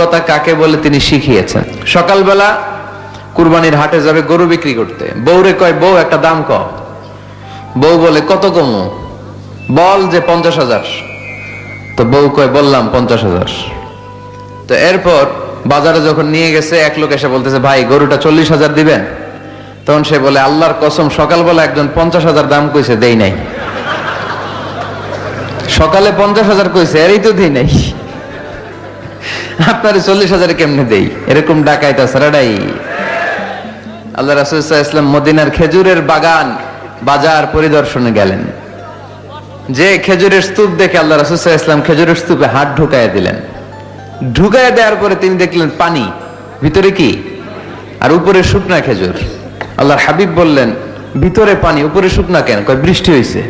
কথা কাকে বলে তিনি শিখিয়েছেন? সকালবেলা কুরবানির হাটে যাবে গরু বিক্রি করতে। বউরে কয়, বউ, একটা দাম ক বউ বলে, কত কমু? বল যে পঞ্চাশ হাজার। তো বউ কয়, বললাম পঞ্চাশ হাজার। তো এরপর বাজারে যখন নিয়ে গেছে, এক লোক এসে বলতেছে, ভাই, গরুটা চল্লিশ হাজার দিবেন? তখন সে বলে, আল্লাহর কসম, সকালবেলা একজন পঞ্চাশ হাজার দাম কইছে, দেই নাই। সকালে পঞ্চাশ হাজার কইছে, এরই তো দেই নাই। আপনার চল্লিশ হাজারে কেমনে দেই? এরকম ডাকাইতা সারাডাই আল্লাহ রাসুল্লাহ ইসলাম মদিনার খেজুরের বাগান বাজার পরিদর্শনে গেলেন। যে খেজুরের স্তূপ দেখে আল্লাহ রাসুল্লাহ ইসলাম খেজুরের স্তূপে হাত ঢুকাইয়া দিলেন। ঢুকাইয়া দেওয়ার পরে তিনি দেখলেন পানি। ভিতরে কি? আর উপরে শুকনা খেজুর। আল্লাহর হাবিব বললেন, ভিতরে পানি, উপরে শুকনা কেন? কয়, বৃষ্টি হয়েছে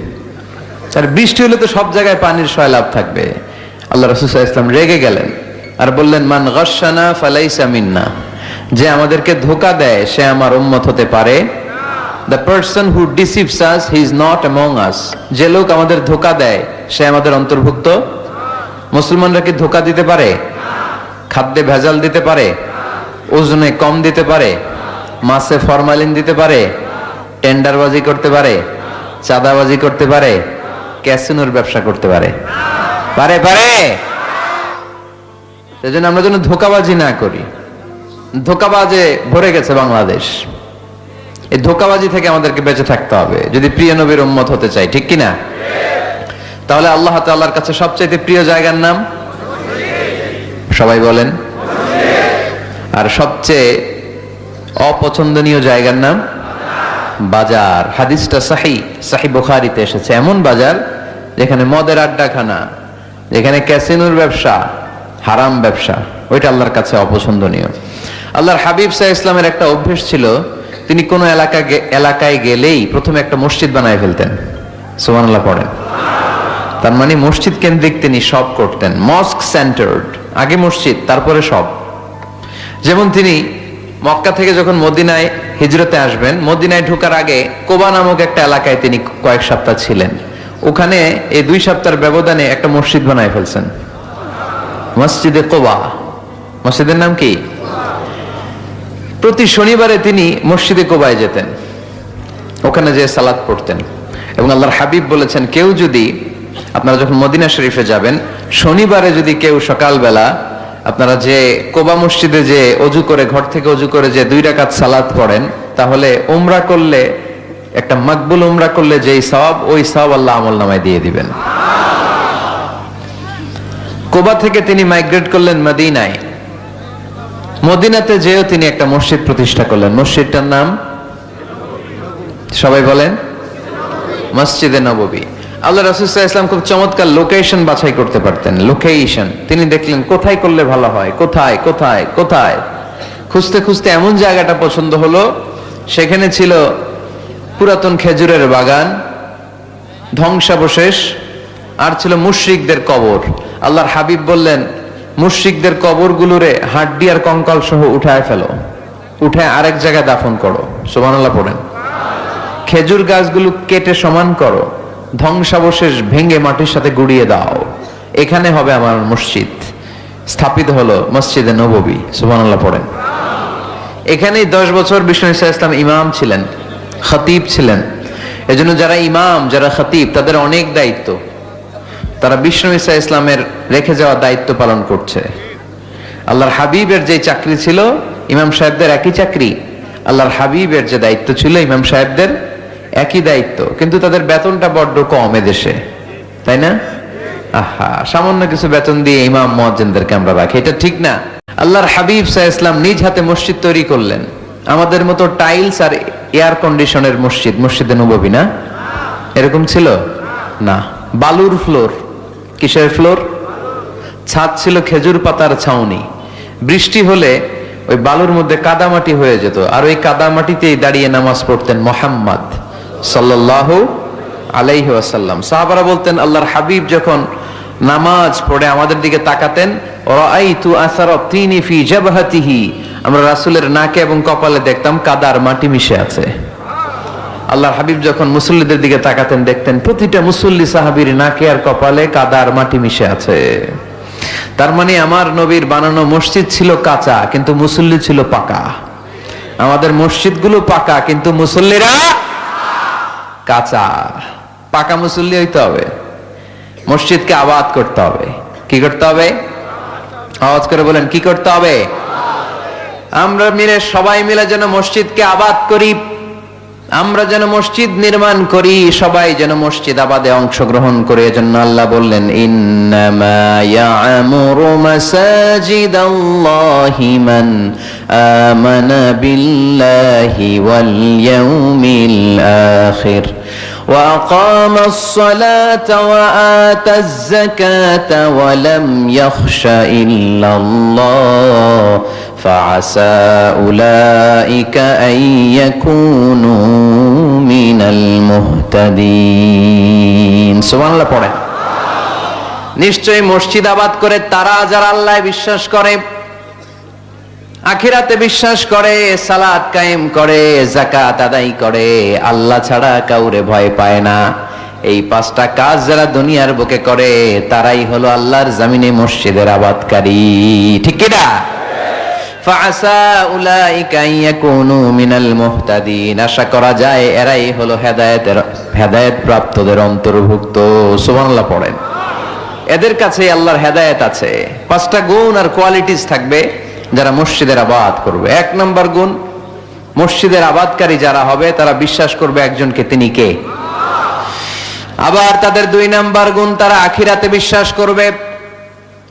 আর বৃষ্টি হলে তো সব জায়গায় পানির সয়লাভ থাকবে। আল্লাহ রসুল্লাহ ইসলাম রেগে গেলেন। আর বললেন, মান গসানা ফালাইসা মিন্না। যে আমাদেরকে ধোকা দেয়, সে আমার উম্মত হতে পারে। The person who deceives us he is not among us যে লোক আমাদের ধোকা দেয়, সে আমাদের অন্তর্ভুক্ত। মুসলমানরা কি ধোকা দিতে পারে? খাদ্যে ভেজাল দিতে পারে? ওজনে কম দিতে পারে? মাছে ফরমালিন দিতে পারে? টেন্ডারবাজি করতে পারে? চাঁদাবাজি করতে পারে? ক্যাসিনোর ব্যবসা করতে পারে? পারে পারে। সেজন্য আমরা যেন ধোকাবাজি না করি। ধোকাবাজে ভরে গেছে বাংলাদেশ। এই ধোকাবাজি থেকে আমাদেরকে বেঁচে থাকতে হবে। যদি প্রিয় নবীর উম্মত হতে চাই, ঠিক কি না তাহলে আল্লাহ তাআলার কাছে সবচাইতে প্রিয় জায়গার নাম? সবাই বলেন। আর সবচেয়ে অপছন্দনীয় জায়গার নাম? বাজার। হাদিসটা সাহি সাহি বুখারিতে এসেছে। এমন বাজার যেখানে মদের আড্ডাখানা, যেখানে ক্যাসিনোর ব্যবসা হারাম ব্যবসা, ওইটা আল্লাহর কাছে অপছন্দনীয়। আল্লাহর হাবিব সাহ ইসলামের একটা অভ্যেস ছিল, তিনি কোনো এলাকা এলাকায় গেলেই প্রথমে একটা মসজিদ বানায় ফেলতেন। সুবহানাল্লাহ পড়েন। তার মানে মসজিদ কেন্দ্রিক তিনি সব করতেন, মস্ক সেন্টার্ড, আগে মসজিদ, তারপরে সব। যেমন তিনি মক্কা থেকে যখন মদিনায় হিজরতে আসবেন, মদিনায় ঢোকার আগে কোবা নামক একটা এলাকায় তিনি কয়েক সপ্তাহ ছিলেন। ওখানে এই দুই সপ্তাহের ব্যবধানে একটা মসজিদ বানায় ফেলছেন। মসজিদে কোবা। মসজিদের নাম কি? প্রতি শনিবারে তিনি মসজিদে কোবায় যেতেন। ওখানে যে সালাদ পড়তেন। এবং আল্লাহর হাবিব বলেছেন, কেউ যদি আপনারা যখন মদিনা শরীফে যাবেন, শনিবারে যদি কেউ সকালবেলা আপনারা যে কোবা মসজিদে যে অজু করে, ঘর থেকে অজু করে যে দুই রাকাত সালাদ পড়েন, তাহলে উমরা করলে, একটা মাকবুল উমরা করলে যেই সওয়াব, ওই সওয়াব আল্লাহ আমল নামায় দিয়ে দিবেন। কোবা থেকে তিনি মাইগ্রেট করলেন মদিনায়। মদিনাতে যেও তিনি একটা মসজিদ প্রতিষ্ঠা করলেন। মসজিদটার নাম সবাই বলেন, মসজিদে নববী। আল্লাহ রাসুল্লাহ ইসলাম খুব চমৎকার লোকেশন বাছাই করতে পারতেন। লোকেশন তিনি দেখলেন কোথায় করলে ভালো হয়, কোথায় কোথায় কোথায়। খুঁজতে খুঁজতে এমন জায়গাটা পছন্দ হলো, সেখানে ছিল পুরাতন খেজুরের বাগান, ধ্বংসাবশেষ আর ছিল মুশরিকদের কবর। আল্লাহর হাবিব বললেন, মুশরিকদের কবরগুলোরে হাড্ডি আর কঙ্কাল সহ উঠায় ফেলো। উঠায় আরেক জায়গায় দাফন করো। সুবহানাল্লাহ পড়েন। খেজুর গাছগুলো কেটে সমান করো। ধ্বংসাবশেষ ভেঙে মাটির সাথে গুড়িয়ে দাও। এখানে হবে আমার মসজিদ। স্থাপিত হলো মসজিদে নববী। সুবহানাল্লাহ পড়েন। এখানেই দশ বছর বিষ্ণু ইসা ইসলাম ইমাম ছিলেন, খতিব ছিলেন। এজন্য যারা ইমাম, যারা খতিব, তাদের অনেক দায়িত্ব। তারা বিষ্ণু ইসা ইসলামের রেখে যাওয়া দায়িত্ব পালন করছে। আল্লাহর হাবিবের যে চাকরি ছিল, ইমাম সাহেবদের একই চাকরি। আল্লাহর হাবিবের যে দায়িত্ব ছিল, ইমাম সাহেবদের একই দায়িত্ব। কিন্তু তাদের বেতনটা বড্ড কম এদেশে। তাই না? আহা, সামান্য কিছু বেতন দিয়ে ইমাম মহাজেনদেরকে আমরা রাখি। এটা ঠিক না। আল্লাহর হাবিব সাহ ইসলাম নিজ হাতে মসজিদ তৈরি করলেন। আমাদের মতো টাইলস আর এয়ার কন্ডিশনের মসজিদ, মসজিদে নববী না? এরকম ছিল? না। বালুর ফ্লোর। কিসের ফ্লোর? ছাদ ছিল খেজুর পাতার ছাউনি। বৃষ্টি হলে ওই বালুর মধ্যে কাদামাটি হয়ে যেত। আর ওই কাদামাটিতেই দাঁড়িয়ে নামাজ পড়তেন মোহাম্মদ সাল্লাল্লাহু আলাইহি ওয়াসাল্লাম। সাহাবারা বলতেন, আল্লাহর হাবিব যখন নামাজ পড়ে আমাদের দিকে তাকাতেন আমরা রাসুলের নাকে এবং কপালে দেখতাম কাদার মাটি মিশে আছে। আল্লাহর হাবিব যখন মুসল্লিদের দিকে তাকাতেন, দেখতেন প্রতিটা মুসল্লি সাহাবীর নাকে আর কপালে কাদার মাটি মিশে আছে। তার মানে আমার নবীর বানানো মসজিদ ছিল কাঁচা, কিন্তু মুসল্লি ছিল পাকা। আমাদের মসজিদগুলো পাকা, কিন্তু মুসল্লিরা কাঁচা। পাকা মুসল্লি হইতে হবে। মসজিদকে আবাদ করতে হবে। কি করতে হবে? আওয়াজ করে বলেন, কি করতে হবে? আমরা মিলে, সবাই মিলে যেন মসজিদকে আবাদ করি। আমরা যেন মসজিদ নির্মাণ করি সবাই যেন মসজিদ আবাদে অংশগ্রহণ করে এজন্য আল্লাহ বললেন ইন্নামা ইয়ামুরু মাসাজিদাল্লাহি মান আমানা বিল্লাহি ওয়াল ইয়াউমিল আখির وأقام الصلاة وآتى الزكاة ولم يخش إلا الله فعسى أولئك أن يكونوا من المهتدين سبحان الله পড়ে নিশ্চয়ই মসজিদ আবাদ করে তারা যারা আল্লাহ বিশ্বাস করে আখিরাতে বিশ্বাস করে সালাত কায়েম করে জাকাত আদায় করে আল্লাহ ছাড়া কাউরে ভয় পায় না এই পাঁচটা কাজ যারা দুনিয়ার বুকে করে তারাই হলো আল্লাহর জামিনে মসজিদের আবাদকারী ঠিক কিনা আশা করা যায় এরাই হলো হেদায়েতের হেদায়েত প্রাপ্তদের অন্তর্ভুক্ত। সুবহানাল্লাহ পড়েন। এদের কাছে আল্লাহর হেদায়েত আছে। পাঁচটা গুণ আর কোয়ালিটিস থাকবে যারা মসজিদের আবাদ করবে। এক নম্বর গুণ, মসজিদের আবাদকারী যারা হবে, তারা বিশ্বাস করবে একজনকে তিনি কে? আবার তাদের দুই নাম্বার গুণ, তারা আখিরাতে বিশ্বাস করবে।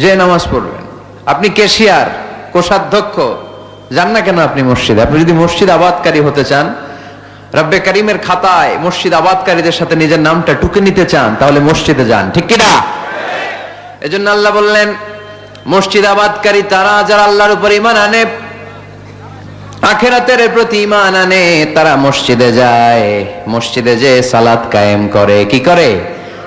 যে নামাজ পড়বেন। আপনি কেশিয়ার, কোষাধ্যক্ষ, যান না কেন আপনি মসজিদে? আপনি যদি মসজিদ আবাদকারী হতে চান, রব্বে করিমের খাতায় মসজিদ আবাদকারীদের সাথে নিজের নামটা টুকে নিতে চান, তাহলে মসজিদে যান, ঠিক কিনা? এজন্য আল্লাহ বললেন, মসজিদ আবাদকারী তারা যারা আল্লাহর উপর ইমান আনে, আখেরাতের প্রতি ইমান আনে, তারা মসজিদে যায়। মসজিদে যে সালাত কায়েম করে, কি করে?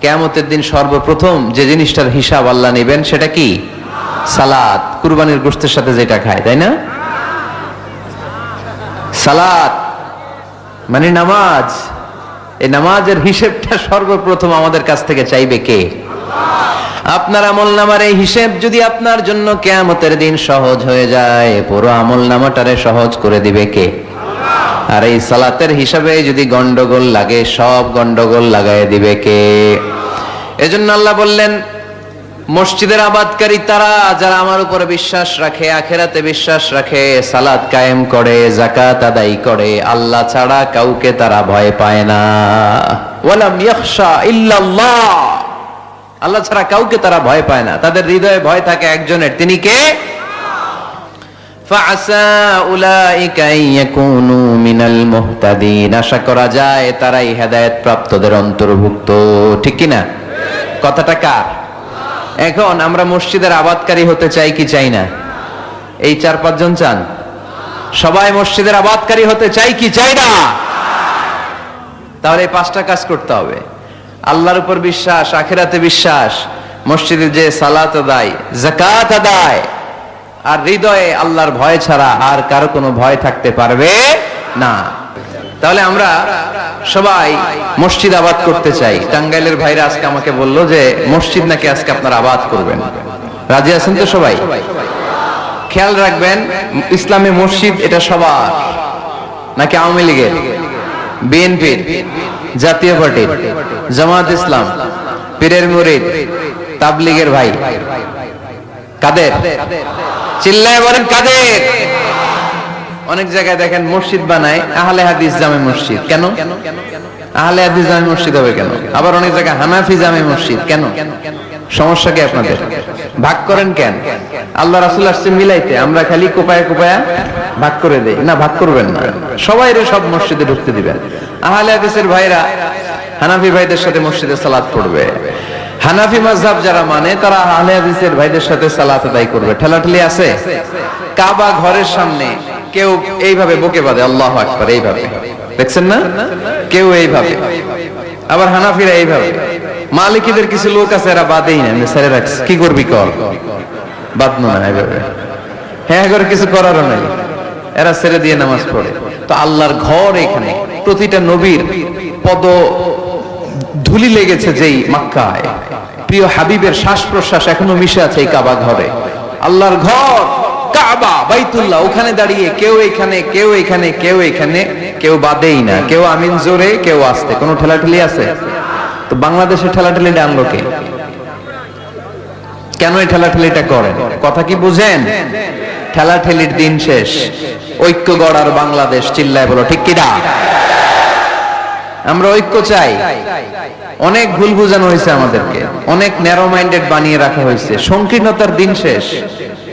কিয়ামতের দিন সর্বপ্রথম যে জিনিসটার হিসাব আল্লাহ নেবেন সেটা কি? সালাত। কুরবানির গোশতের সাথে যেটা খায়, তাই না? সালাত। মানে নামাজ। এই নামাজের হিসেবটা সর্বপ্রথম আমাদের কাছ থেকে চাইবে কে? আপনার আমল নামার এই হিসেব যদি আপনার জন্য কেয়ামতের দিন সহজ হয়ে যায়, পুরো আমল নামাটারে সহজ করে দিবে কে? আর এই সালাতের হিসাবে যদি গন্ডগোল লাগে, সব গন্ডগোল লাগাই দিবে কে? এজন্য আল্লাহ বললেন, মসজিদের আবাদকারী তারা যারা আমার উপরে বিশ্বাস রাখে, আখেরাতে বিশ্বাস রাখে, সালাত কায়েম করে জাকাত আদায় করে, আল্লাহ ছাড়া কাউকে তারা ভয় পায় না। ওয়ালাম ইয়াখশা ইল্লাল্লাহ। আল্লাহ ছাড়া কাউকে তারা ভয় পায় না। তাদের হৃদয়ে ভয় থাকে একজনের। তিনি কে? আশা করা যায় তারাই হেদায়েত প্রাপ্তদের অন্তর্ভুক্ত। ঠিক কি না কথাটা কার? এখন আমরা মসজিদের আবাদকারী হতে চাই কি চাই না? এই চার পাঁচজন চান? সবাই মসজিদের আবাদকারী হতে চাই কি চাই না? তাহলে পাঁচটা কাজ করতে হবে। আল্লাহর উপর বিশ্বাস, আখেরাতে বিশ্বাস, মসজিদে যে সালাত আদায় জাকাত আদায় আর হৃদয়ে আল্লাহর ভয় ছাড়া আর কারও কোনো ভয় থাকতে পারবে না। তাহলে আমরা সবাই মসজিদ আবাদ করতে চাই। টাঙ্গাইলের ভাইরা আজকে আমাকে বলল যে, মসজিদ নাকি আজকে আপনারা আবাদ করবেন? রাজি আছেন তো সবাই? খেয়াল রাখবেন, ইসলামে মসজিদ এটা সবার। নাকি আওয়ামী লীগের? বিএনপির, জাতীয় পার্টির, জামাত ইসলাম, পীরের মুরিদ, তাবলিগের ভাই। কাদের? চিল্লায় বলেন কাদের? অনেক জায়গায় দেখেন মসজিদ বানায়, আহলে হাদিস জামে মসজিদ। কেন? আহলে হাদিস জামে মসজিদ হবে কেন? আবার অনেক জায়গায় হানাফি জামে মসজিদ, কেন? সমস্যা কি আপনাদের? ভাগ করেন কেন? আল্লাহ রাসুল আসছে মিলাইতে, আমরা খালি কোপায়া কোপায়া ভাগ করে দেই। না, ভাগ করবেন না। সবাই সব মসজিদে ঢুকতে দিবেন। আহলে হাদিসের ভাইরা, হানাফি ভাইদের সাথে মসজিদে সালাদ পড়বে। হানাফি মাযহাব যারা মানে তারা আহলে হাদিসের ভাইদের সাথে সালাত আদায় করবে। ঠেলাঠেলি আছে? কাবা ঘরের সামনে কেউ এইভাবে বকে বাঁধে, আল্লাহ আকবার, এইভাবে। দেখছেন না? কেউ এইভাবে। আবার হানাফিরা এইভাবে। মালিকিদের কিছু লোক আছে, এরা বাদেই না ছেড়ে রাখছে। কি করবি কর? বাদনো না এইভাবে হ্যাঁ করে কিছু করারও নাই। এরা ছেড়ে দিয়ে নামাজ পড়ে। তো আল্লাহর ঘর এখানে, প্রতিটা নবীর পদ ধুলি লেগেছে যেই মাক্কায়। প্রিয় হাবিবের শ্বাস প্রশ্বাস এখনও মিশে আছে এই কাবা ঘরে। আল্লাহর ঘর, কাবা, বাইতুল্লাহ, ওখানে দাঁড়িয়ে কেউ এখানে কেউ এখানে কেউ এখানে, কেউ বাদেই না। কেউ আমিন জোরে, কেউ আসতে। কোনো ঠেলাঠেলি আছে? তো বাংলাদেশে ঠেলাঠেলিটা আনলো কে? কেন এই ঠেলাঠেলিটা করেন? কথা কি বুঝেন? ঠেলাঠেলির দিন শেষ। ঐক্য গড়ার বাংলাদেশ, চিল্লায় বলো, ঠিক কিনা আমরা ঐক্য চাই। অনেক ভুল বুঝানো হয়েছে আমাদেরকে। অনেক ন্যারো মাইন্ডেড বানিয়ে রাখা হয়েছে। সংকীর্ণতার দিন শেষ।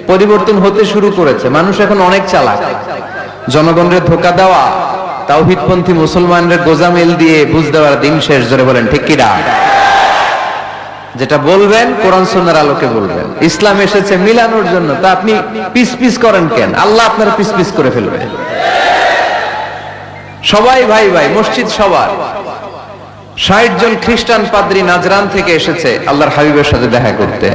পরিবর্তন হতে শুরু করেছে। মানুষ এখন অনেক চালাক। জনগণের ধোকা দেওয়া, তাওহিদপন্থী মুসলমানদের গোজামিল দিয়ে বুঝ দেওয়ার দিন শেষ ধরে বলেন, ঠিক কিনা যেটা বলবেন, কোরআন সুন্নার আলোকে বলবেন। ইসলাম এসেছে মিলানোর জন্য। তা আপনি পিস পিস করেন কেন? আল্লাহ আপনার পিস পিস করে ফেলবে। সবাই ভাই ভাই, মসজিদ সবার। ষাট জন খ্রিস্টান পাদ্রী নাজরান থেকে এসেছে আল্লাহর হাবিবের সাথে দেখা করতে।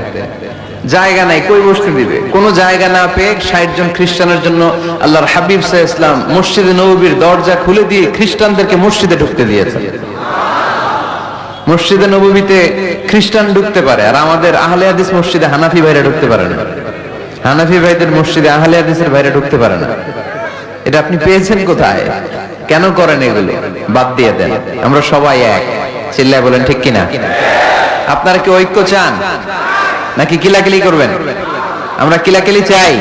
জায়গা নাই, কই বসতে দিবে? কোনো জায়গা না পেয়ে ষাট জন খ্রিস্টানের জন্য আল্লাহর হাবিব সাহ ইসলাম মসজিদে নবীর দরজা খুলে দিয়ে খ্রিস্টানদেরকে মসজিদে ঢুকতে দিয়েছে। মসজিদে নবীতে খ্রিস্টান ঢুকতে পারে, আর আমাদের আহলে হাদিস মসজিদে হানাফি ভাইরা ঢুকতে পারে না। হানাফি ভাইদের মসজিদে আহলে হাদিসের ভাইরা ঢুকতে পারে না। এটা আপনি পেয়েছেন কোথায়? কেন করেন এগুলো? বাদ দিয়ে দেন। আমরা সবাই এক। চিল্লায় বলেন, ঠিক কিনা? আপনারা কি ঐক্য চান? নাকি কিলাকিলি করবেন? আমরা কিলাকিলি চাই,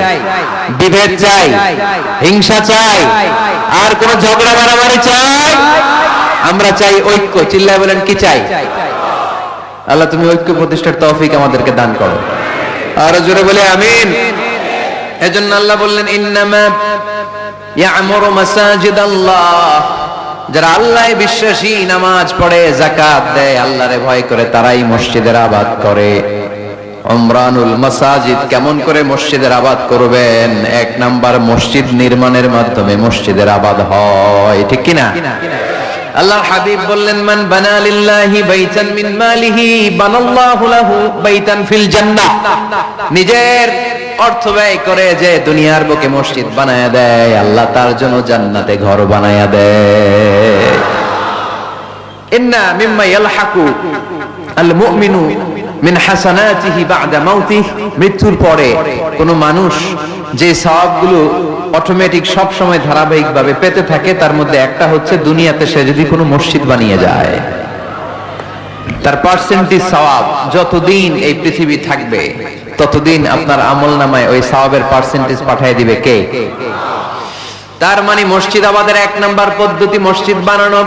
বিভেদ চাই, হিংসা চাই, আর কোন ঝগড়া মারামারি চাই। আমরা চাই ঐক্য। চিল্লায় বলেন, কি চাই? আল্লাহ, তুমি ঐক্য প্রতিষ্ঠার তৌফিক আমাদেরকে দান করো। আর জোরে বলে, আমিন। এজন্য আল্লাহ বললেন, ইন্নামা ইয়ামুরু মাসাজিদ আল্লাহ যারা আল্লাহ বিশ্বাসী নামাজ পড়ে দেয়, আল্লাহরে ভয় করে, তারাই মসজিদের আবাদ করে। ওমরানুল মাসাজিদ কেমন করে মসজিদের আবাদ করবেন? এক নাম্বার মসজিদ নির্মাণের মাধ্যমে মসজিদের আবাদ হয়, ঠিক কিনা? আল্লাহ হাবিব বললেন, মান বানা লিল্লাহি বাইতান মিন মালিহি, বানাল্লাহু লাহু বাইতান ফিল জান্নাহ। নিজের অর্থ ব্যয় করে যে দুনিয়ার বুকে মসজিদ বানায়া দেয়, আল্লাহ তার জন্য জান্নাতে ঘর বানায়া দেয়। মৃত্যুর পরে কোন মানুষ যে অটোমেটিক ধারাবাহিকভাবে পেতে থাকে, তার মধ্যে একটা হচ্ছে দুনিয়াতে সে যদি কোনো মসজিদ বানিয়ে যায়, তার পার্সেন্টেজ সওয়াব যতদিন এই পৃথিবী থাকবে ততদিন আপনার আমল নামায় ওই সওয়াবের পার্সেন্টেজ পাঠিয়ে দিবে কে? তার মানে মসজিদ আবাদের এক নাম্বার পদ্ধতি মসজিদ বানানো।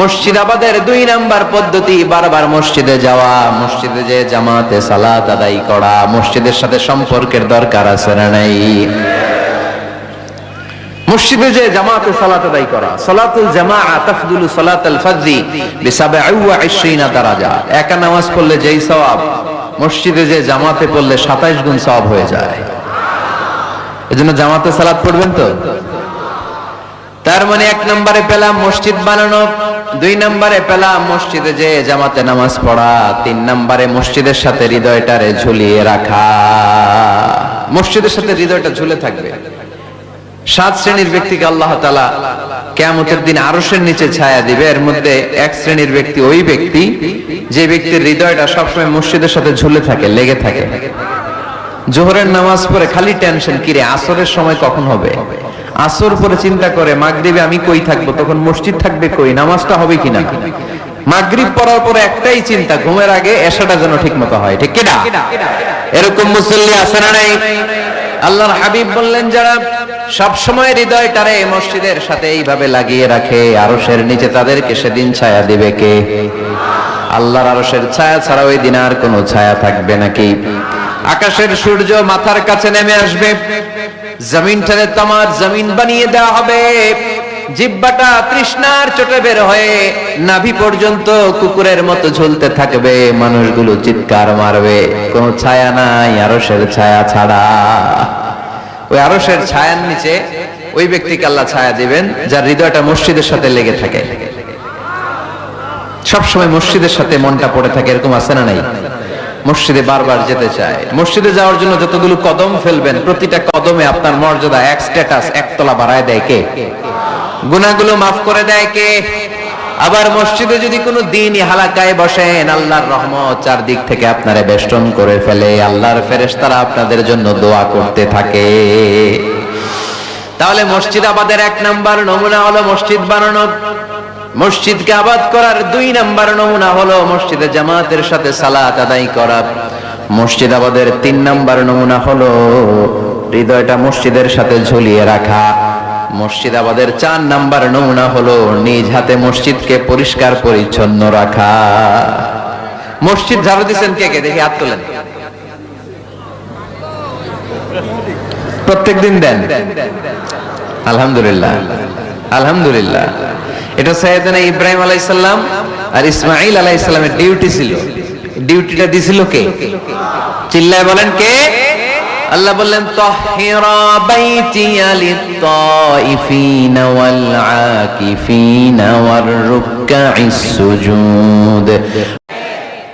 মসজিদ আবাদের দুই নাম্বার পদ্ধতি বারবার মসজিদে যাওয়া, মসজিদে যে জামাতে সালাত আদায় করা, মসজিদের সাথে সম্পর্কের দরকার আছে না নাই? মসজিদে যে জামাতে সালাত আদায় করা, সালাতুল জামাআ তাফদুলু সালাতাল ফাজরি বিসাবঈ ওয়া 20 দারাজা। একা নামাজ পড়লে যেই সওয়াব মসজিদে যে জামাতে পড়লে 27 গুণ সব হয়ে যায়। এজন্য জামাতে সালাত পড়বেন তো? তার মানে এক নম্বরে পেলাম মসজিদ বানানো, দুই নম্বরে পেলাম মসজিদে যে জামাতে নামাজ পড়া, তিন নম্বরে মসজিদের সাথে হৃদয়টারে ঝুলিয়ে রাখা। মসজিদের সাথে হৃদয়টা ঝুলে থাকবে। সাত শ্রেণির ব্যক্তিকে আল্লাহ তালা কেয়ামতের দিন আরসের নিচে ছায়া দিবে। এর মধ্যে এক শ্রেণির ব্যক্তি ওই ব্যক্তি যে ব্যক্তির হৃদয়টা সবসময় মসজিদের সাথে ঝুলে থাকে, লেগে থাকে। জোহরের নামাজ পড়ে খালি টেনশন কিরে আসরের সময় কখন হবে? আসর পরে চিন্তা করে, মাগরিবে আমি কই থাকব? তখন মসজিদ থাকবে কই, নামাজটা হবে কিনা? মাগরিব পড়ার পরে একটাই চিন্তা, ঘুমের আগে এসাটা যেন ঠিক মতো হয়। ঠিক কিনা? এরকম মুসল্লি আছে না নাই? আল্লাহর হাবিব বললেন, যারা সব সময় হৃদয়টারে মসজিদের সাথে এইভাবে লাগিয়ে রাখে। আরশের নিচে তাদেরকে সেদিন ছায়া দিবে কে? আল্লাহর আরশের ছায়া ছাড়া ওই দিন আর কোনো ছায়া থাকবে নাকি? আকাশের সূর্য মাথার কাছে নেমে আসবে। জমিনটারে তামার জমিন বানিয়ে দেওয়া হবে। জিব্বাটা তৃষ্ণার চোটে বের হয়ে নাভি পর্যন্ত কুকুরের মতো ঝুলতে থাকবে। মানুষগুলো চিৎকার মারবে। কোনো ছায়া নাই আরশের ছায়া ছাড়া। ওই আরশের ছায়ার নিচে ওই ব্যক্তিকে আল্লাহ ছায়া দিবেন, যার হৃদয়টা মসজিদের সাথে লেগে থাকে। সবসময় মসজিদের সাথে মনটা পড়ে থাকে, এরকম আছে না নাই? মসজিদে বারবার যেতে চায়। মসজিদে যাওয়ার জন্য যতগুলো কদম ফেলবেন, প্রতিটা কদমে আপনার মর্যাদা, এক স্ট্যাটাস একতলা বাড়ায় দেয় কে? গুনাহগুলো মাফ করে দেয় কে? আবার মসজিদে যদি কোনো দিনই হালাকায় বসেন, আল্লাহর রহমত চারদিক থেকে আপনারে বেষ্টন করে ফেলে। আল্লাহর ফেরেশতারা আপনাদের জন্য দোয়া করতে থাকে। তাহলে মসজিদ আবাদের এক নাম্বার নমুনা হলো মসজিদ বানানো। মসজিদকে আবাদ করার দুই নাম্বার নমুনা হলো মসজিদে জামাতের সাথে সালাত আদায় করা। মসজিদ আবাদের তিন নাম্বার নমুনা হলো হৃদয়টা মসজিদের সাথে ঝুলিয়ে রাখা। মসজিদ আবাদের চার নাম্বার নমুনা হলো, নিজ হাতে মসজিদকে পরিষ্কার পরিচ্ছন্ন রাখা। মসজিদ ঝাড়ু দিচ্ছেন কে কে? দেখি হাত তোলেন। প্রত্যেক দিন দেন। আলহামদুলিল্লাহ। আলহামদুলিল্লাহ। এটা সৈয়দনা ইব্রাহিম আলাইসাল্লাম আর ইসমাইল আলাইসাল্লামের ডিউটি ছিল। ডিউটিটা দিছিল কে? চিল্লায় বলেন কে? আল্লাহ বললেন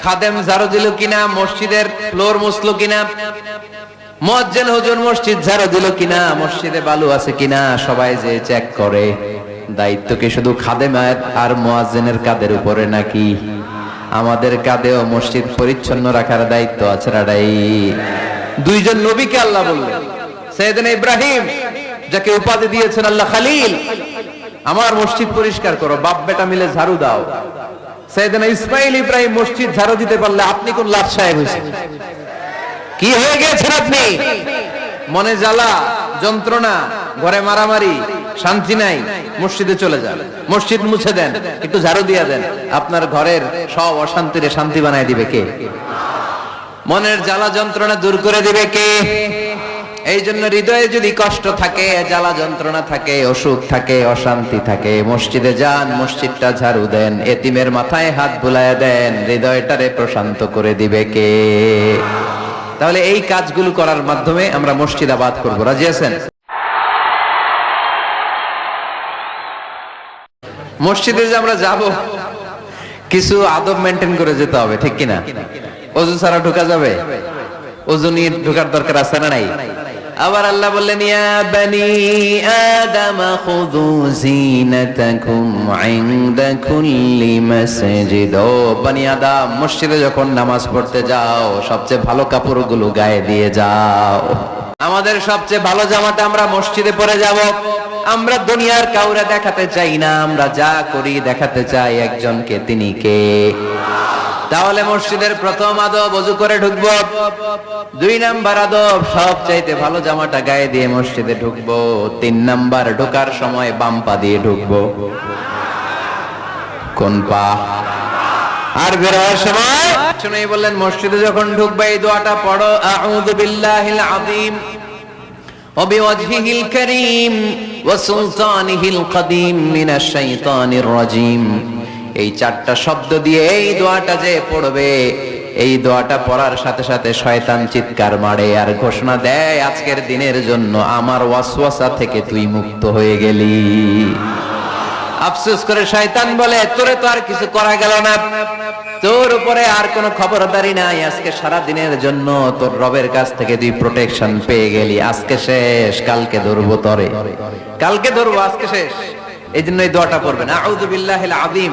খাদেম ঝাড়ু দিল কিনা, মসজিদের ফ্লোর মুছলো কিনা মুয়াজ্জিন হুজুর মসজিদ ঝাড়ু দিল কিনা, মসজিদে বালু আছে কিনা, সবাই যে চেক করে। দায়িত্ব কি শুধু খাদেমাত আর মুয়াজ্জিনের কাদের উপরে নাকি? আমাদের কাঁধেও মসজিদ পরিচ্ছন্ন রাখার দায়িত্ব আছে রাডাই দুইজন নবীকে আল্লাহ বললেন সৈয়দনা ইব্রাহিম, যাকে উপাধি দিয়েছেন আল্লাহ খালিল, আমার মসজিদ পরিষ্কার করো, বাপ বেটা মিলে ঝাড়ু দাও। সৈয়দনা ইসমাইল ইব্রাহিম মসজিদ ঝাড়ু দিতে পারলে আপনি কোন লাট সাহেব হয়েছেন? কি হয়ে গেছেন আপনি? মনে জ্বালা, যন্ত্রণা, ঘরে মারামারি, শান্তি নাই, মসজিদে চলে যান, মসজিদ মুছে দেন, একটু ঝাড়ু দিয়ে দেন, আপনার ঘরের সব অশান্তিরে শান্তি বানায় দিবে কে? মনের জ্বালা যন্ত্রণা দূর করে দিবে কে? এই জন্য হৃদয়ে যদি কষ্ট থাকে, জ্বালা যন্ত্রণা থাকে, অসুখ থাকে, অশান্তি থাকে, মসজিদে যান, মসজিদটা ঝাড়ু দেন, এতিমের মাথায় হাত বুলায় দেন, হৃদয়টারে প্রশান্ত করে দিবে কে? তাহলে এই কাজগুলো করার মাধ্যমে আমরা মসজিদ আবাদ করব। রাজি আছেন? মসজিদে যে আমরা যাব, কিছু আদব মেনটেন করে যেতে হবে, ঠিক কিনা? অজু ছাড়া ঢোকা যাবে? অজু নিয়ে ঢোকার দরকার আছে না নাই? আবার আল্লাহ বললেন, ইয়া বানি আদম খুযু ইনদা কুল্লি মাসজিদ। ও বানি আদম, মসজিদে যখন নামাজ পড়তে যাও, সবচেয়ে ভালো কাপড়গুলো গায়ে দিয়ে যাও। আমাদের সবচেয়ে ভালো জামাটা আমরা মসজিদে পরে যাব। আমরা দুনিয়ার কাউরে দেখাতে চাই না, আমরা যা করি দেখাতে চাই একজনকে, তিনি কে? তাহলে মসজিদের প্রথম আদব অজু করে ঢুকবো দুই নাম্বার আদব সব চাইতে ভালো জামাটা গায়ে দিয়ে মসজিদে ঢুকবো তিন নাম্বার ঢোকার সময় বাম পা দিয়ে ঢুকবো কোন পা আর বের হওয়ার সময় শুনেই বললেন মসজিদে যখন ঢুকবে এই দোয়াটা পড়ো আউযু বিল্লাহিল আযীম وبوجهه الكريم وسلطانه القديم من الشيطان الرجيم এই চারটা শব্দ দিয়ে এই দোয়াটা যে পড়বে, এই দোয়াটা পড়ার সাথে সাথে শয়তান চিৎকার মারে আর ঘোষণা দেয়, আজকের দিনের জন্য আমার ওয়াসওয়াসা থেকে তুই মুক্ত হয়ে গেলি। আফসোস করে শয়তান বলে, তোরে তো আর কিছু করা গেল না। তোর উপরে আর কোনো খবরদারি নাই। আজকে সারা দিনের জন্য তোর রবের কাছ থেকে তুই প্রোটেকশন পেয়ে গেলি। আজকে শেষ, কালকে ধরবো তরে। কালকে ধরবো, আজকে শেষ। এই জন্য এই দোয়াটা পড়বেন। আউযু বিল্লাহিল আযীম।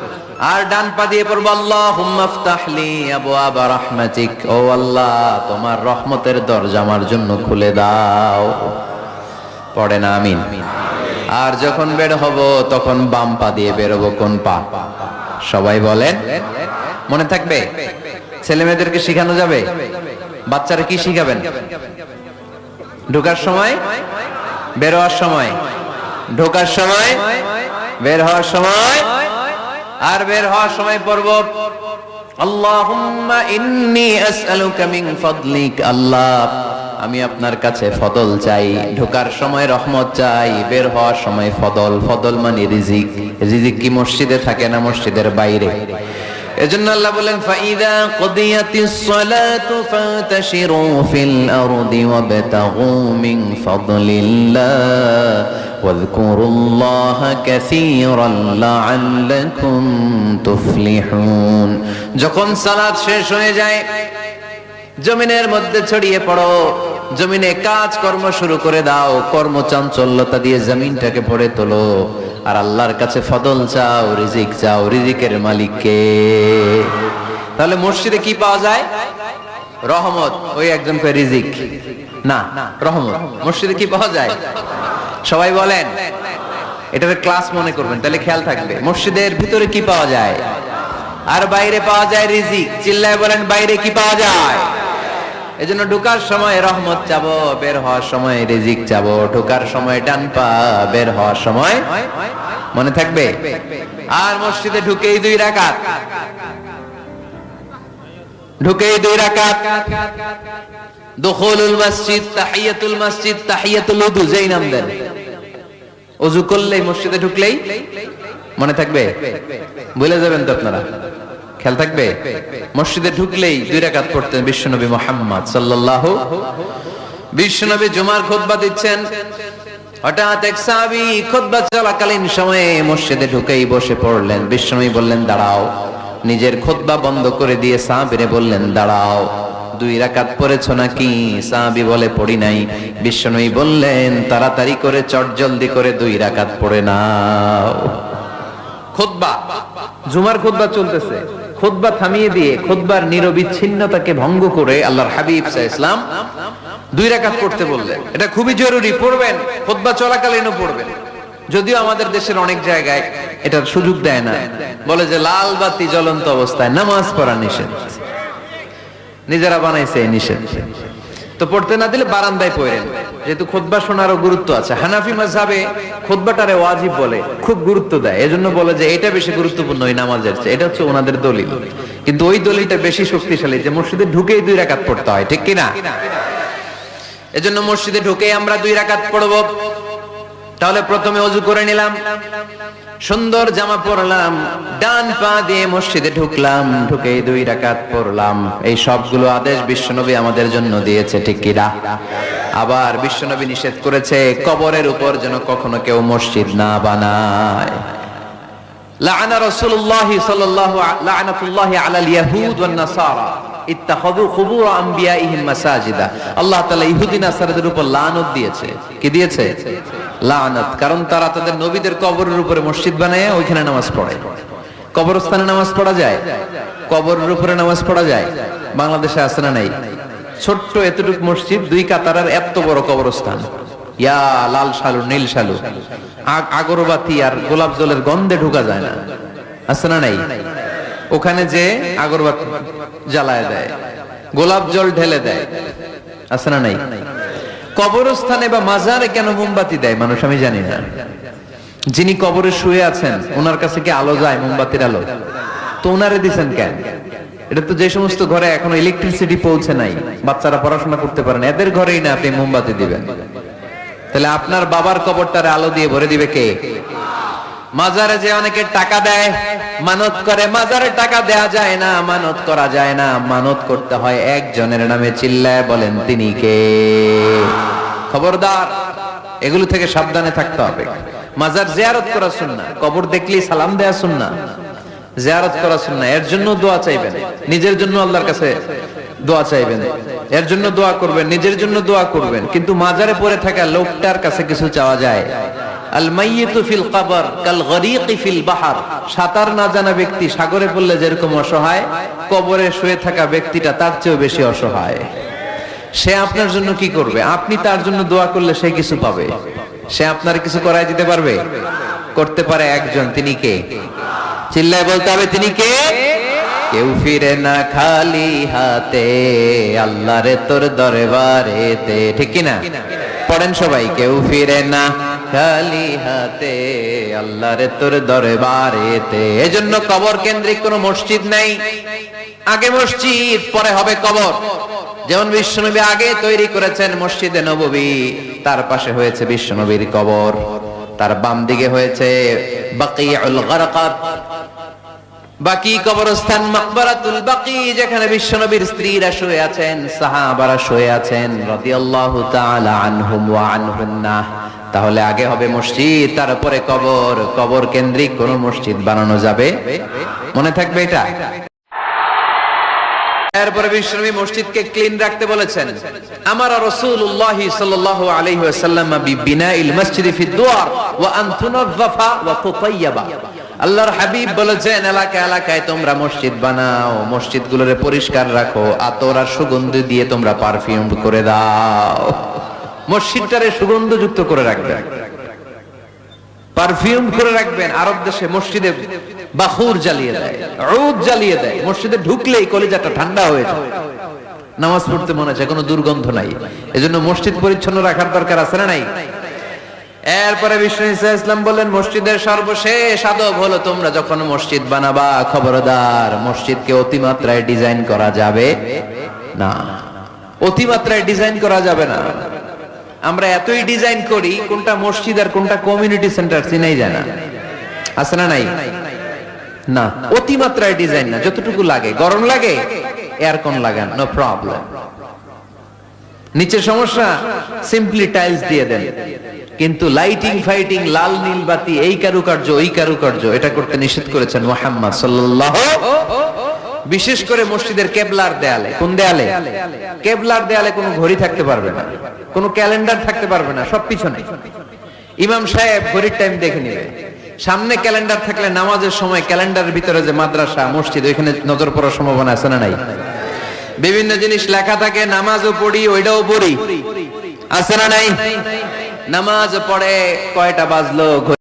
আর ডান পা দিয়ে পড়ব আবওয়াবা রাহমাতিক। ও আল্লাহ, তোমার রহমতের দরজা আমার জন্য খুলে দাও। পড়ে না, আমিন। আর যখন বের হব, তখন বাম পা দিয়ে বেরোবো, কোন পা? সবাই বলেন। মনে থাকবে? ছেলে মেয়েদেরকে শেখানো যাবে? বাচ্চারা কি শিখাবেন? ঢোকার সময়? বের হওয়ার সময়? ঢোকার সময়? বের হওয়ার সময়? আর বের হওয়ার সময় পড়ব, আল্লাহুম্মা ইন্নী আসআলুকা মিন ফাদলিক, আল্লাহ, আমি আপনার কাছে ফদল চাই, ঢোকার সময় রহমত চাই, বের হওয়ার সময় ফদল ফদল মানে রিজিক রিজিক কি মসজিদে থাকে না মসজিদের বাইরে? এজন্য আল্লাহ বলেন, ফাইদা কুদিয়াতিস সালাতু ফান্তাশিরু ফিল আরদি ওয়াবতাগু মিন ফাদলিল্লাহ ওয়াযকুরুল্লাহা কাসীরান লাআল্লাকুম তুফলিহুন যখন সালাত শেষ হয়ে যায়, জমিনের মধ্যে ছড়িয়ে পড়ো, জমিনে কাজ কর্ম শুরু করে দাও, কর্মচাঞ্চল্যতা দিয়ে জমিনটাকে ভরে তোলো, আর আল্লাহর কাছে ফদল চাও, রিজিক চাও, রিজিকের মালিককে। তাহলে মসজিদে কি পাওয়া যায়? রহমত, ওই একজন করে রিজিক। না, রহমত। মসজিদে কি পাওয়া যায়? সবাই বলেন। এটার ক্লাস মনে করবেন, তাহলে খেয়াল থাকবে। মসজিদের ভিতরে কি পাওয়া যায়? আর বাইরে পাওয়া যায় রিজিক। চিল্লায় বলেন, বাইরে কি পাওয়া যায়? এজন্য ঢোকার সময় রহমত চাবো, বের হওয়ার সময় রিজিক চাবো। ঢোকার সময় ডান পা, বের হওয়ার সময় মনে থাকবে? আর মসজিদে ঢুকেই দুই রাকাত। ঢুকেই দুই রাকাত। দখলুল মসজিদ, তাহিয়াতুল মসজিদ, তাহিয়াতুল যেই নাম দেন। করলেই মসজিদে ঢুকলেই মনে থাকবে? ভুলে যাবেন তো আপনারা। খেয়াল থাকবে? মসজিদে ঢুকলেই দুই রাকাত পড়তেন বিশ্বনবী মোহাম্মদ সাল্লাল্লাহু বিশ্বনবী জুমার খুতবা দিচ্ছেন। হঠাৎ এক সাহাবী খুতবা চলাকালীন সময়ে মসজিদে ঢুকেই বসে পড়লেন। বিশ্বনবী বললেন, দাঁড়াও। নিজের খুতবা বন্ধ করে দিয়ে সাহাবীরে বললেন, দাঁড়াও। দুই রাকাত পড়েছো নাকি? সাহাবী বলে, পড়ি নাই। বিশ্বনবী বললেন, তাড়াতাড়ি করে চটজলদি করে দুই রাকাত পড়ে নাও। খুতবা। জুমার খুতবা চলতেছে। খুতবা থামিয়ে দিয়ে খুতবার নিরবিচ্ছিন্নতাকে ভঙ্গ করে আল্লাহর হাবিব ইসলাম দুই রাকাত পড়তে বললেন। এটা খুবই জরুরি, পড়বেন। খুতবা চলাকালীনও পড়বেন। যদিও আমাদের দেশের অনেক জায়গায় এটার সুযোগ দেয় না। বলে যে, লাল বাতি জ্বলন্ত অবস্থায় নামাজ পড়া নিষেধ। নিজেরা বানাইছে এই নিষেধ। তো পড়তে না দিলে বারান্দায় পড়েন। যেহেতু খোদবা শোনারও গুরুত্ব আছে। হানাফি মাযহাবে খোদবাটারে ওয়াজিব বলে, খুব গুরুত্ব দেয়। এজন্য বলে যে, এটা বেশি গুরুত্বপূর্ণ ওই নামাজের এটা হচ্ছে ওনাদের দলিল। কিন্তু ওই দলিলটা বেশি শক্তিশালী যে, মসজিদে ঢুকেই দুই রাকাত পড়তে হয়। ঠিক কি না এজন্য মসজিদে ঢুকেই আমরা দুই রাকাত পড়ব। তাহলে প্রথমে অজু করে নিলাম। সুন্দর জামা পরলাম, ডান পা দিয়ে মসজিদে ঢুকলাম ঢুকে দুই রাকাত পড়লাম। এই সবগুলো আদেশ বিশ্বনবী আমাদের জন্য দিয়েছে, ঠিক কিনা আবার বিশ্বনবী নিষেধ করেছে, কবরের উপর যেন কখনো কেউ মসজিদ না বানায়। লাআনা রাসূলুল্লাহ সাল্লাল্লাহু লাআনাতুল্লাহি আলাল ইয়াহুদ ওয়ান নাসারা কুবুর আম্বিয়াইহিম মাসাজিদা। আল্লাহ তাআলা উপর লানত দিয়েছে। কি দিয়েছে? লানত। কারণ তারা তাদের নবীদের কবরের উপরে মসজিদ বানায়, ওইখানে নামাজ পড়ে। কবরস্থানে নামাজ পড়া যায়? কবরের উপরে নামাজ পড়া যায়? বাংলাদেশে নাই? ছোট্ট এতটুক মসজিদ, দুই কাতারের এত বড় কবরস্থান। ইয়া লাল শালু, নীল শালু। আগরবাতি আর গোলাপ জলের গন্ধে ঢুকা যায় না। আছে না নাই? ওখানে যে আগরবাতি জ্বালায় দেয়, গোলাপ জল ঢেলে দেয়। আছে না নাই? কবরস্থানে বা মাজারে কেন মোমবাতি দেয় মানুষ আমি জানি না। যিনি কবরে শুয়ে আছেন, ওনার কাছে কি আলো যায়, মোমবাতির আলো? তো ওনারে দিছেন কেন? এটা তো যে সমস্ত ঘরে এখনও ইলেকট্রিসিটি পৌঁছে নাই, বাচ্চারা পড়াশোনা করতে পারেন এদের ঘরেই না আপনি মোমবাতি দিবেন। তাহলে আপনার বাবার কবরটারে আলো দিয়ে ভরে দিবে কে? মাজারে যে অনেকে টাকা দেয়, মানত করে, মাজারে টাকা দেয়া যায় না, মানত করা যায় না, মানত করতে হয় একজনের নামে, চিল্লায় বলেন তিনি কে? খবরদার, এগুলো থেকে সাবধানে থাকতে হবে। মাজার জিয়ারত করা শুননা কবর দেখলেই সালাম দেয়া শুননা জিয়ারত করা শুননা এর জন্য দোয়া চাইবেন, নিজের জন্য আল্লাহর কাছে দোয়া চাইবেন। এর জন্য দোয়া করবেন, নিজের জন্য দোয়া করবেন, কিন্তু মাজারে পড়ে থাকা লোকটার কাছে কিছু চাওয়া যায়। সাঁতার না জানা ব্যক্তি সাগরে পড়লে যেরকম অসহায়, কবরে শুয়ে থাকা ব্যক্তিটা তার চেয়েও বেশি অসহায়। সে আপনার জন্য কি করবে? আপনি তার জন্য দোয়া করলে সে কিছু পাবে। সে আপনার কিছু করাই দিতে পারবে? করতে পারে একজন, তিনি কে? চিল্লায় বলতে হবে, তিনি কে? কেউ ফিরে না খালি হাতে, আল্লাহরে তোর দরবারেতে। ঠিক কি না পড়েন সবাই, কেউ ফিরে না খালি হাতে আল্লাহরে তোর দরবারেতে। এজন্য কবর কেন্দ্রিক কোনো মসজিদ নাই। আগে মসজিদ, পরে হবে কবর। যেমন বিশ্বনবী আগে তৈরি করেছেন মসজিদে নববী, তার পাশে হয়েছে বিশ্বনবীর কবর। তার বাম দিকে হয়েছে বাকিউল গারকাত। বাকি কবরস্থান মাকবারাতুল বাকি, যেখানে বিশ্বনবীর স্ত্রীরা শুয়ে আছেন, সাহাবারা শুয়ে আছেন, রাদিয়াল্লাহু তাআলা আনহুম ওয়া আনহুন্না। তাহলে আগে হবে মসজিদ, তারপরে কবর। কবর কেন্দ্রিক কোন মসজিদ বানানো যাবে? মনে থাকবে এটা? এরপরে বিশ্বনবী মসজিদকে ক্লিন রাখতে বলেছেন, আমার রাসূলুল্লাহ সাল্লাল্লাহু মসজিদ আল্লাহর হাবিব বলেছেন, এলাকা, এলাকায় তোমরা মসজিদ বানাও, মসজিদগুলোরে পরিষ্কার রাখো, আতর আর সুগন্ধি দিয়ে তোমরা পারফিউম করে দাও। মসজিদটারে সুগন্ধযুক্ত করে রাখবে পারফিউম করে রাখবেন, আরব দেশে মসজিদে বাহুর জ্বালিয়ে দেয় রোদ জ্বালিয়ে দেয়। মসজিদে ঢুকলেই কলিজাটা ঠান্ডা হয়ে যায়। নামাজ পড়তে মনে হয় কোনো দুর্গন্ধ নাই। এজন্য মসজিদ পরিচ্ছন্ন রাখার দরকার আছে না নাই? এরপরে বিষ্ণু ইসা ইসলাম বললেন, মসজিদের সর্বশেষ আদব হলো তোমরা যখন মসজিদ বানাবা, খবরদার, মসজিদকে অতিমাত্রায় ডিজাইন করা যাবে না। অতিমাত্রায় ডিজাইন করা যাবে না। আমরা এতই ডিজাইন করি, কোনটা মসজিদ আর কোনটা কমিউনিটি সেন্টার চিনাই যায় না। আছে না নাই? না, অতিমাত্রায় ডিজাইন না, যতটুকু লাগে। গরম লাগে এয়ারকন লাগান নো প্রবলেম নিচে সমস্যা সিম্পলি টাইলস দিয়ে দেন। কিন্তু লাইটিং ফাইটিং লাল, নীল, বাতি, এই কারুকার্য, ওই কারুকার্য, এটা করতে নিষেধ করেছেন মোহাম্মদ সাল্লাল্লাহু বিশেষ করে মসজিদের কেবলার দেয়ালে। কোন দেয়ালে? কেবলার দেয়ালে কোনো ঘড়ি থাকতে পারবে না। কোনো ক্যালেন্ডার থাকতে পারবে না, সব পিছনে। ইমাম সাহেব ঘড়ির টাইম দেখে নেবে। সামনে ক্যালেন্ডার থাকলে নামাজের সময় ক্যালেন্ডারের ভিতরে যে মাদ্রাসা, মসজিদ, ওইখানে নজর পড়ার সম্ভাবনা আছে না নাই? বিভিন্ন জিনিস লেখা থাকে, নামাজও পড়ি, ওইটাও পড়ি। আছে না নাই? নামাজ পড়ে কয়টা বাজলো